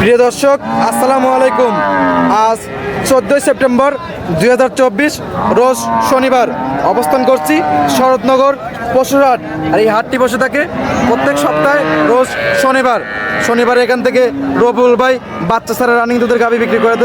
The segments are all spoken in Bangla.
প্রিয় দর্শক আসসালামু আলাইকুম। আজ চোদ্দোই সেপ্টেম্বর দুই হাজার চব্বিশ রোজ শনিবার অবস্থান করছি শরৎনগর পশুরহাট। আর এই হাটটি বসে থাকে প্রত্যেক সপ্তাহে রোজ শনিবার। শনিবার এখান থেকে রবুল ভাই বাচ্চা ছাড়া রানিং দুধের গাভি বিক্রি করে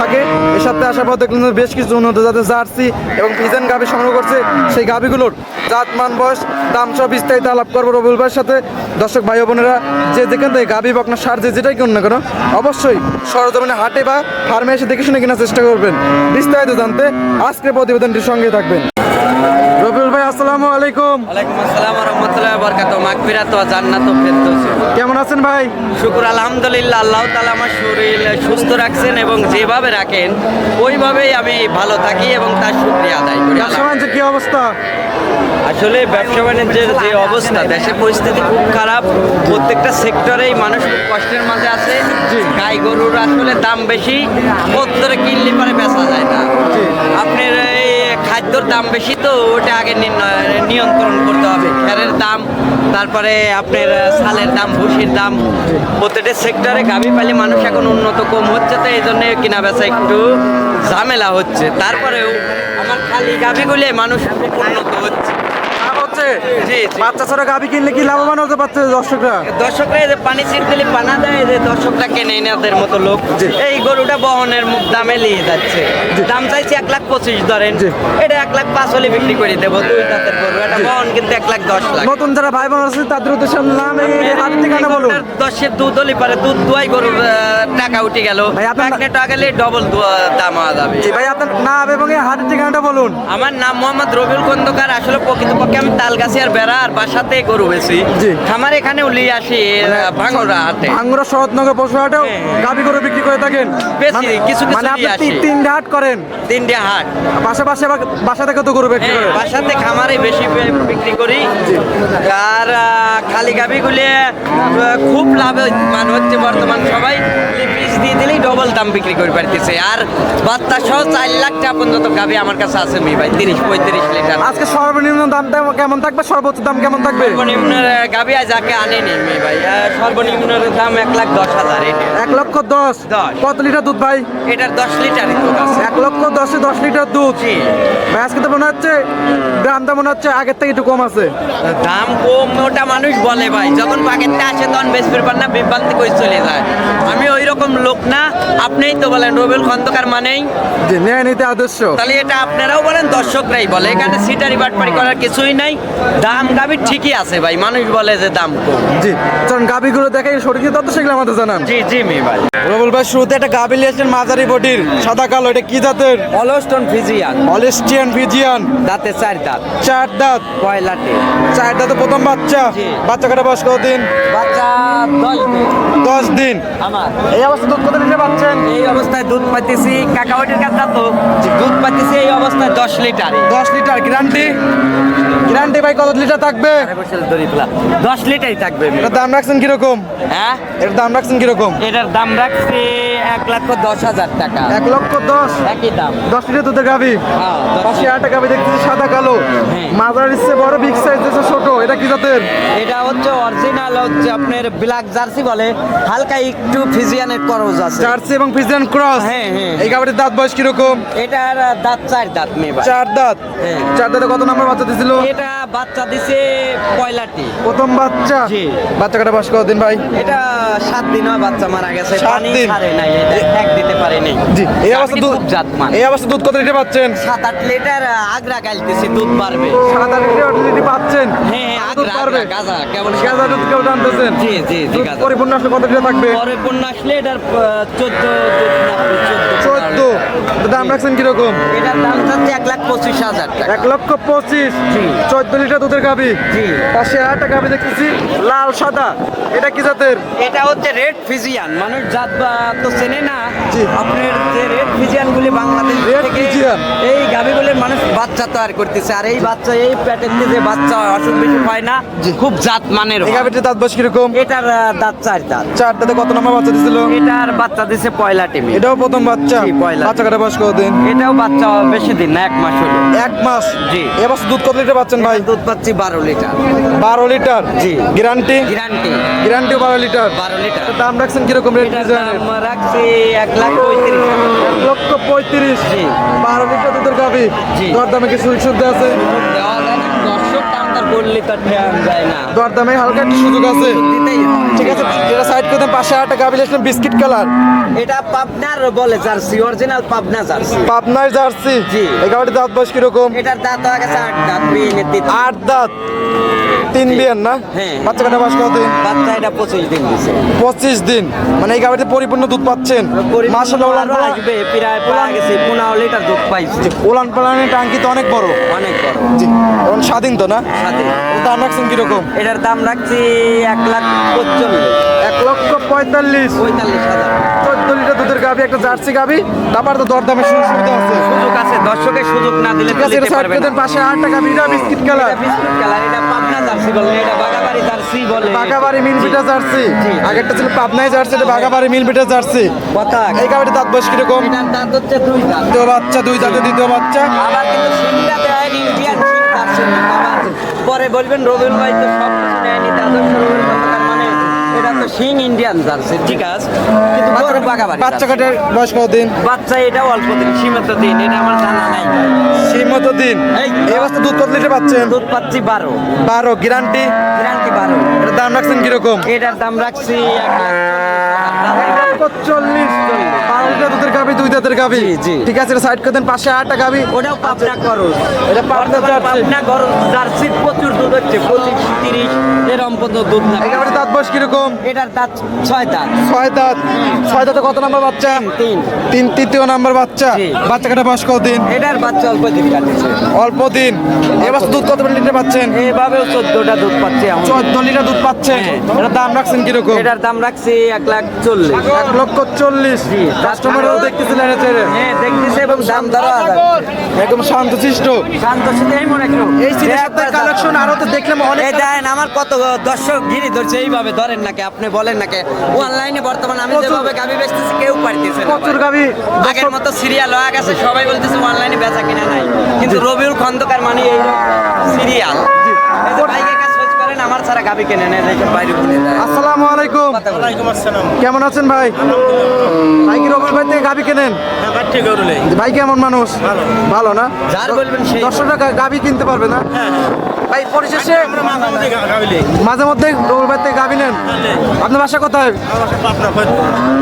থাকে। এ সপ্তাহে আসার পর দেখলেন বেশ কিছু উন্নত জাতের জার্সি এবং ফিজেন গাভি সংগ্রহ করছে সেই গাভিগুলোর। জাত, মান, বয়স, দাম সব বিস্তারিত আলাপ করব রবুল ভাইয়ের সাথে। দর্শক ভাই বোনেরা, যে যেখান থেকে গাভি, বকনা, সার যে যেটাই কিনুন না কেন, অবশ্যই সরজমিনে হাটে বা ফার্মে এসে দেখে শুনে কেনার চেষ্টা করবেন। বিস্তারিত জানতে আজকের প্রতিবেদনটির সঙ্গে থাকবেন। রবিউল ভাই আসসালামু আলাইকুম। ওয়ালাইকুম আসসালাম রহমতুল্লাহ বরকাত মাগফিরাত ওয়া জান্নাত ফেরদৌস। কেমন আছেন ভাই? শুকুর আলহামদুলিল্লাহ আল্লাহ তাআলা আমার শরীর সুস্থ রাখছেন এবং যেভাবে রাখেন ওইভাবেই আমি ভালো থাকি এবং তার শুকরিয়া আদায় করি। ব্যবসা কি অবস্থা? আসলে ব্যবসা বাণিজ্যের যে অবস্থা দেশের পরিস্থিতি খুব খারাপ। প্রত্যেকটা সেক্টরেই মানুষ খুব কষ্টের মাঝে আছে। গাই গরুর আসলে দাম বেশি। পত্তরে কিনলে পরে দাম বেশি তো ওটা আগে নিয়ন্ত্রণ করতে হবে। খেরের দাম, তারপরে আপনার সালের দাম, ভুসির দাম। প্রত্যেকটা সেক্টরে গাভী পালি মানুষ এখন উন্নত কম হচ্ছে, তো এই জন্য কেনা বেচা একটু ঝামেলা হচ্ছে। তারপরেও আমার খালি গাভীগুলি মানুষ উন্নত হচ্ছে। জি। বাচ্চা ছাড়া গাভি কিনলে কি লাভবান হতে পারছে দর্শকরা? দর্শকরা এই যে পানি ছিট দিলে পানা দেয় যে দর্শকরা কেনে এনাদের মতো লোক। এই গরুটা বহনের দামে নিয়ে যাচ্ছে। দাম চাইছে এক লাখ পঁচিশ ধরেন। এটা এক লাখ পাঁচ হলে বিক্রি করে দেবো দুই দাঁতের গরু। এটা বহন কিন্তু এক লাখ দশ লাখ। নতুন যারা ভাই বোন আছে তাদের উদ্দেশ্যে নাম হাট ঠিকানা বলুন। দশের দুধ হলে পারে দুধ দুয়াই গরুর টাকা উঠে গেল। ভাই, আপনার- টাকা গেলে ডবল দাম হওয়া যাবে। ভাই আপনার নাম এবং ঠিকানাটা বলুন। আমার নাম মোহাম্মদ রবিউল খন্দকার। আসলে প্রকৃতপক্ষে আমি তালগাছি বেড়া আর বাসাতে গরু বেশি। আমার আসি ভাঙরা হাটে। ভাঙ্গুরা শরৎনগর হ্যাঁ। গরু বিক্রি করে থাকেন। বেশি, মানে- কিছু কিছু মানে আপনি নিয়ে তিন হাট করেন। তিনটে হাট। পাশাপাশি আবার বাসা থেকে তো গরু বিক্রি হ্যাঁ, করেন? বাসাতে খামারে বেশি বিক্রি করি। আর খালি গাভিগুলি খুব লাভবান হচ্ছে বর্তমান সবাই। পিস দিয়ে দিলেই ডবল দাম বিক্রি করে পারতেছে। আর বাচ্চা সহ চার লাখ টাকা পর্যন্ত গাভি আমার কাছে আছে মি ভাই। তিরিশ পঁয়ত্রিশ লিটার। আজকে সর্বনিম্ন দামটা কেমন থাকবে? সর্বোচ্চ দাম কেমন থাকবে? সর্বনিম্ন আজ যাকে আনেনি ভাই। সর্বনিম্ন দাম এক লাখ দশ হাজার এক লক্ষ দশ। কত লিটার দুধ ভাই? এটার দশ লিটার এক লক্ষ দশে দশ লিটার দুধ? ভাই আজকে তো মনে হচ্ছে দামটা মনে হচ্ছে আগের থেকে একটু কম আছে। দাম কম ওটা মানুষ বলে ভাই। যখন পাকেটটা আসে তখন বেশ পেপার না বিভ্রান্তি করে চলে যায়। আমি ওই রকম লোক না আপনিই তো বলেন রবিউল খন্দকার মানেই। যে ন্যায় নীতি আদর্শ। তাহলে এটা আপনারাও বলেন দর্শকরাই বলে। এখানে সিটারি বাটপারি করার কিছুই নাই। দাম গাবির ঠিকই আছে ভাই মানুষ বলে যে দাম কম। জি চলুন গাভিগুলো দেখে সঠিক তথ্য সেগুলো আমাদের জানান। জি জি মি ভাই। রবুল ভাই শুরুতে একটা গাভি নিয়েছেন মাঝারি বডির সাদা কালো এটা কি জাতের? Holstein Friesian. Holstein Friesian. দাঁতে চার দাঁত। চার দাঁত। পয়লাটে চার দাঁতে প্রথম বাচ্চা। বাচ্চা কাটা বয়স কতদিন বাচ্চা দশ দিন। দশ দিন। আমার। এই অবস্থা দুধ কত লিটার পাচ্ছেন? এই অবস্থায় দুধ পাইতেছি কাকাওয়াটির কাছে তো দুধ পাইতেছি এই অবস্থায় দশ লিটার। দশ লিটার গ্যারান্টি গ্যারান্টি ভাই কত লিটার থাকবে? দশ লিটারই থাকবে এটার দাম রাখছেন কীরকম? হ্যাঁ? এটার দাম রাখছেন কীরকম? এটার দাম রাখছি এক লক্ষ দশ হাজার টাকা। এক লক্ষ দশ? একই দাম। দশ লিটার দুধের গাভি? হ্যাঁ, দশ পাশে আটটা গাভি দেখতেছি সাদা কালো। হ্যাঁ। ইচ্ছে বড় বিগ সাইজ দিচ্ছে ছোট। এটা কি জাতের? এটা হচ্ছে অরিজিনাল হচ্ছে আপনার ব্ল্যাক জার্সি বলে। হালকা একটু ফিজিয়ানের করজ আছে। জার্সি এবং ফিজিয়ান ক্রস হ্যাঁ, হ্যাঁ। এই গাভিটির দাঁত বয়স কীরকম? এটার দাঁত চার দাঁত মেয়ে চার দাঁত? হ্যাঁ। চার দাঁতে কত নম্বর বাচ্চা দিছিল? এটা বাচ্চা দিছে পয়লাটি প্রথম বাচ্চা? জি। বাচ্চা কাটা বয়স কতদিন ভাই? এটা সাত দিন হয় বাচ্চা মারা গেছে। পানি ছাড়ে নাই এটা এক দিতে পারে নাই জি এই অবস্থা দুধ খুব জাতমান। এই অবস্থা দুধ কত লিটার পাচ্ছেন? সাত আট লিটার আগ্রা গাইতেছি দুধ বাড়বে। সাত আট লিটার লিটার পাচ্ছেন হ্যাঁ হ্যাঁ দুধ পারবে গাজা কেমন গাজা দুধ কেউ টানতেছেন জি জি জি গাজা। পরিপূর্ণ আসলে কত লিটার থাকবে? পরে পণ্য আসলে এটার চোদ্দ চোদ্দ দাম রাখছেন কীরকম? এটার দাম চাচ্ছে এক লাখ পঁচিশ হাজার টাকা। এক লক্ষ পঁচিশ। জি। লিটার দুধের জি। পাশে আটটা গাভি দেখতেছি লাল সাদা। এটা কি জাতের? এটা হচ্ছে রেড ফিজিয়ান। মানুষ জাত বা তো চেনে না আপনার যে রেড ফিজিয়ান গুলি বাংলাদেশ থেকে। এই গাভিগুলির মানুষ বাচ্চা তৈরি করতেছে। আর এই বাচ্চা এই প্যাটের যে বাচ্চা অসুখ বিসুখ হয় না খুব জাত মানের এই। গাভিটির দাঁত বয়স কীরকম? এটার দাঁত চার দাঁত। চার দাঁতে কত নম্বর বাচ্চা দিছিল? এটার বাচ্চা দিছে পয়লা টিমি। এটাও প্রথম বাচ্চা। পয়লা। বাচ্চা কাটা বয়স কতদিন এটাও বাচ্চা বেশি দিন না এক মাস হলো। এক মাস? জি। এবার দুধ কত লিটার পাচ্ছেন ভাই? দুধ পাচ্ছি বারো লিটার। বারো লিটার? জি। গ্যারান্টি গ্যারান্টি গ্যারান্টি বারো লিটার? বারো লিটার। দাম রাখছেন কীরকম রেট রাখছি এক লাখ পঁয়ত্রিশ। লক্ষ পঁয়ত্রিশ। জি। বারো লিটার দুধের গাবি জি। দরদামে দামে কিছু সুবিধা আছে? দর্শক দাম বললে দেওয়া যায় না। দরদামে হালকা সুযোগ আছে। ঠিক আছে দেন পাশে একটা গাবি লেখলাম বিস্কিট কালার। এটা পাবনার বলে জার্সি অরিজিনাল পাবনা জার্সি। পাবনার জার্সি? জি। এই গাবিটির দাঁত বয়স কীরকম? এটার দাঁত হয়ে গেছে আট দাঁত আট দাঁত। তিন বিয়ান না? হ্যাঁ। বাচ্চা কাটা বাস কতদিন বাচ্চা এটা পঁচিশ দিন দিছে। পঁচিশ দিন। মানে এই গাবিতে পরিপূর্ণ দুধ পাচ্ছেন? উলান আরও আসবে প্রায় পাওয়া গেছে পনেরো লিটার দুধ পাইছে। উলান পালানের টাঙ্কি তো অনেক বড়। অনেক বড়। জি এখন স্বাধীন তো না? এর দাম রাখছেন কীরকম? এটার দাম রাখছি এক লাখ পঁচল্লিশ। এক লক্ষ পঁয়তাল্লিশ। পঁয়তাল্লিশ হাজার। চোদ্দ লিটার দুধের গাবি একটা জার্সি গাবি তারপর তো দরদামের সুযোগ সুবিধা আছে। সুযোগ আছে দর্শকের সুযোগ না দিলে ঠিক আছে এটা সাইড পাশে গাবি এটা বিস্কিট কালার। বিস্কুট কালার এটা জার্সি বলে এটা বাগাবাড়ি জার্সি বলে। বাগাবাড়ি মিল জার্সি। আগেরটা ছিল পাবনাই জার্সি এটা বাগাবাড়ি মিল বিটা জার্সি। কথা। এই গাবিটির দাঁত বয়স কীরকম? দাঁত হচ্ছে দুই দাঁত। দ্বিতীয় বাচ্চা দুই দাঁতে দ্বিতীয় বাচ্চা। আবার কিন্তু সিংটা দেয় ইন্ডিয়ান সিং তার পরে বলবেন রবিউল ভাই তো সব কিছু নেয়নি তাদের এটা তো সিং ইন্ডিয়ান জার্সি ঠিক আছে। কিন্তু গরু বাগাবাড়ি বাচ্চা। কাটার বয়স কতদিন বাচ্চা এটা অল্প দিন সীমিত দিন এটা আমার জানা নাই। সীমিত দিন? এই। বাচ্চা দুধ কত লিটার পাচ্ছেন? দুধ পাচ্ছি বারো। বারো গ্যারান্টি? গ্যারান্টি বারো। এটার দাম রাখছেন কীরকম? এটার দাম রাখছি চল্লিশ দুধের গাবি দুই দাঁতের গাবি জি। ঠিক আছে সাইড করে দেন পাশে আটটা গাবি ওটাও পাবনা খরচ এটা পাবনা জার্সি। পাবনা খরচ জার্সির প্রচুর দুধ হচ্ছে পঁচিশ তিরিশ এরকম পর্যন্ত দুধ না এই গাবিটির দাঁত বয়স কীরকম? এটার দাঁত ছয় দাঁত। ছয় দাঁত। ছয় দাঁতে কত নাম্বার বাচ্চা? তিন তিন। তৃতীয় নাম্বার বাচ্চা। বাচ্চা কাটা বয়স কতদিন? এটার বাচ্চা অল্প দিন কাটেছে। অল্প দিন। এবার দুধ কত লিটার পাচ্ছেন? এভাবেও চোদ্দটা দুধ পাচ্ছে এখন। চোদ্দ লিটার দুধ পাচ্ছে। হ্যাঁ। এটার দাম রাখছেন কীরকম? এটার দাম রাখছি এক লাখ চল্লিশ। এক লক্ষ চল্লিশ। জি। দেখতেছিলেন হ্যাঁ দেখতেছে এবং দাম ধরা একদম শান্তশিষ্ট শান্ত শুধু এই মনে এই কালেকশন আরও তো দেখলাম অনেক এই দেখেন আমার কত দর্শক গিরি ধরছে এইভাবে ধরেন নাকি আপনি বলেন নাকি। অনলাইনে বর্তমানে আমি যেভাবে গাবি বেচতেছি কেউ পারতেছে না। প্রচুর গাবি। আগের মতো সিরিয়াল হয়ে গেছে সবাই বলতেছে অনলাইনে বেচা কিনা নাই। কিন্তু রবিউল খন্দকার মানে এই সিরিয়াল ভাইকে কাছে খোঁজ করেন আমার ছাড়া গাবি কেনে বাইরে আসসালামু আলাইকুম। কেমন আছেন ভাই? ভাই কি রবির ভাই থেকে গাবি কেনেন? ভাই কেমন মানুষ? ভালো। না? গা- গাবি কিনতে পারবে না? ভাই পরিশেষে মাঝে মধ্যে রবির ভাই থেকে গাবি নেন? আপনার বাসা কোথায়?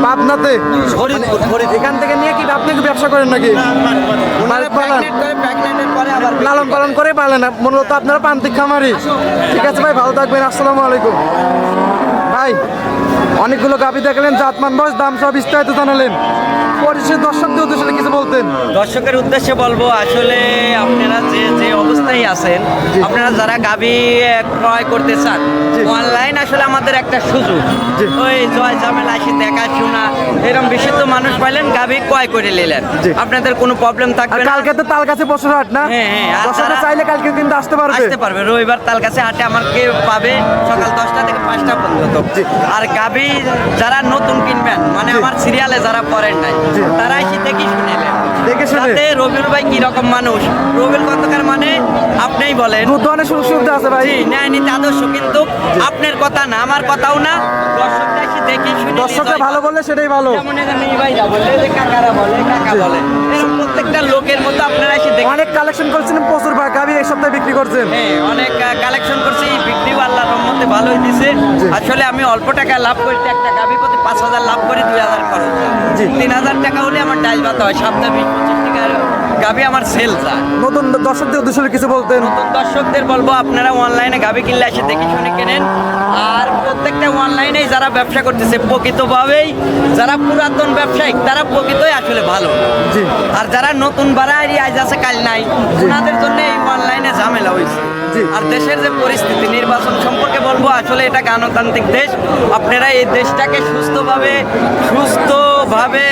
পাবনাতে? ফরিদপুর। এখান থেকে নিয়ে কি আপনি কি ব্যবসা করেন নাকি? লালন পালন করে পালেন। না মূলত আপনারা প্রান্তিক খামারি। ঠিক আছে ভাই ভালো থাকবেন। আসসালামু আলাইকুম ভাই অনেকগুলো গাবি দেখলেন জাতমান বয়স দাম সব বিস্তারিত জানালেন। পরিশেষে দর্শকদের উদ্দেশ্যে কিছু বলতেন? দর্শকের উদ্দেশ্যে বলব আসলে আপনারা যে যে অবস্থায় আছেন আপনারা যারা গাবি ক্রয় করতে চান অনলাইন আসলে আমাদের একটা সুযোগ। ওই জয় ঝামেলা আসি দেখাশোনা এরকম বিশুদ্ধ মানুষ পাইলেন গাবি ক্রয় করে নিলেন। আপনাদের কোনো প্রবলেম থাকবে না। কালকে তো তাল কাছে বছর হাট না? হ্যাঁ, হ্যাঁ, দর্শকরা চাইলে কালকে কিন্তু আসতে পারবে। আসতে পারবে। রবিবার তার কাছে হাটে আমাকে পাবে সকাল দশটা থেকে পাঁচটা পর্যন্ত। আর আর যারা নতুন কিনবেন মানে আমার সিরিয়ালে যারা পড়েন নাই। তারা এসে দেখি শুনিলেন দেখে শুনে রবিউল ভাই কি রকম মানুষ? রবিউল কতকার মানে? আপনিই বলেন। দুধ সুযোগ সুবিধা আছে ভাই। ন্যায় নীতি আদর্শ কিন্তু আপনার কথা না আমার কথাও না। দর্শকরা এসে দেখি শুনে দর্শকরা ভালো। বললে সেটাই ভালো। যেমন এখানে এই ভাইরা বলে কাকারা বলে কাকা বলে এরকম প্রত্যেকটা লোকের মতো আপনারা এসে দেখে অনেক কালেকশন করছেন প্রচুর ভাগ আমি এক সপ্তাহে বিক্রি করছেন। হ্যাঁ অনেক কালেকশন করছি বিক্রিও আল্লাহর রহমতে ভালো দিছে। আসলে আমি অল্প টাকা লাভ করি একটা গাভি প্রতি পাঁচ হাজার লাভ করি দুই হাজার খরচ তিন হাজার টাকা হলে আমার ডাইল ভাত হয় সপ্তাহে বিশ গাভি আমার সেল যায় নতুন দর্শকদের উদ্দেশ্যে কিছু বলতে নতুন দর্শকদের বলব আপনারা অনলাইনে গাবি কিনলে এসে দেখে শুনে কেনেন। আর প্রত্যেকটা অনলাইনে যারা ব্যবসা করতেছে প্রকৃতভাবেই যারা পুরাতন ব্যবসায়িক তারা প্রকৃতই আসলে ভালো। আর যারা নতুন বাড়াই আজ আছে কাল নাই ওনাদের জন্য এই অনলাইনে ঝামেলা হয়েছে। আর দেশের যে পরিস্থিতি, নির্বাচন সম্পর্কে বলব, আসলে এটা গণতান্ত্রিক দেশ। আপনারা এই দেশটাকে সুস্থভাবে সুস্থভাবে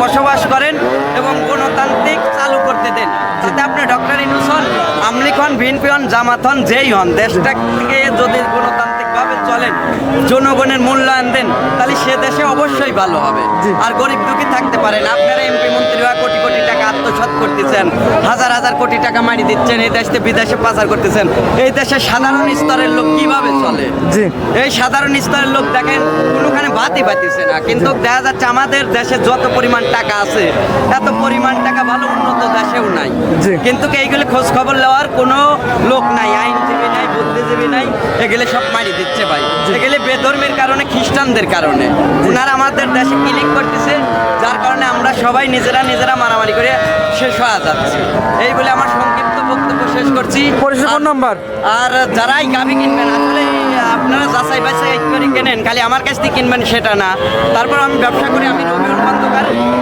বসবাস করেন এবং গণতান্ত্রিক চালু করতে দেন। যাতে আপনি ডক্টর ইনুসন হন আমলিক হন ভিনপি হন, জামাত হন, যেই হন, দেশটাকে যদি চলেন জনগণের মূল্যায়ন দেন তাহলে সে দেশে অবশ্যই ভালো হবে। আর গরিব দুঃখী থাকতে পারেন আপনারা এমপি মন্ত্রী হয়ে কোটি কোটি টাকা আত্মসাৎ করতেছেন হাজার হাজার কোটি টাকা মারি দিচ্ছেন এই দেশে বিদেশে পাচার করতেছেন। এই দেশে সাধারণ স্তরের লোক কীভাবে চলে? এই সাধারণ স্তরের লোক দেখেন কোনোখানে বাতি পাইতেছে না। কিন্তু দেখা যাচ্ছে আমাদের দেশে যত পরিমাণ টাকা আছে এত পরিমাণ টাকা ভালো উন্নত দেশেও নাই। কিন্তু এইগুলি খোঁজ খবর নেওয়ার কোনো লোক নাই আইনজীবী নাই বুদ্ধিজীবী নাই? এগুলি সব মারি দিচ্ছে ভাই। এগুলি বেধর্মের কারণে খ্রিস্টানদের কারণে। ওনারা আমাদের দেশে ক্লিক করতেছে? যার কারণে আমরা সবাই নিজেরা নিজেরা মারামারি করে শেষ হওয়া যাচ্ছে। এই বলে আমার সংক্ষিপ্ত বক্তব্য শেষ করছি। নাম্বার। আর যারাই গাভি কিনবেন আসলে আপনারা যাচাই বাছাই করে কেনেন। খালি আমার কাছ থেকে কিনবেন সেটা না। তারপর আমি ব্যবসা করি আমি রবিউল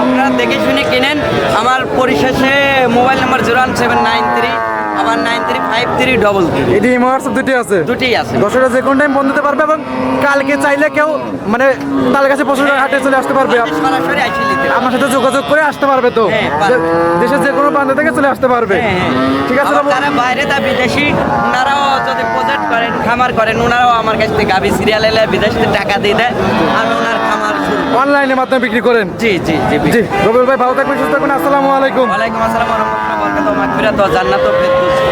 আপনারা দেখে শুনে কিনেন। আমার পরিশেষে mobile number zero one seven nine three আবার nine three five three double three এটি হোয়াটসঅ্যাপ দুটি আছে। দুটি আছে। দশটা যে কোনো টাইম বন্ধ দিতে পারবে এবং কালকে চাইলে কেউ মানে তার কাছে পশুর হাটে চলে আসতে পারবে। সরাসরি আমার সাথে যোগাযোগ করে আসতে পারবে তো? হ্যাঁ, দেশের যে কোনো প্রান্ত থেকে চলে আসতে পারবে। হ্যাঁ, হ্যাঁ। ঠিক আছে? যারা বাইরে তা বিদেশি ওনারাও যদি প্রজেক্ট করেন খামার করেন ওনারাও আমার কাছ থেকে গাভি সিরিয়াল এলে বিদেশ থেকে টাকা দিয়ে দেয়। আমি ওনার। অনলাইনের মাধ্যমে বিক্রি করেন? জি জি জি জি রবিউল ভাই ভালো থাকবেন সুস্থ থাকবেন আসসালামু আলাইকুম। ওয়ালাইকুম আসসালাম ওয়া রাহমাতুল্লাহি ওয়া বারাকাতুহু। মাগফিরাত ওয়া ফিরদৌস।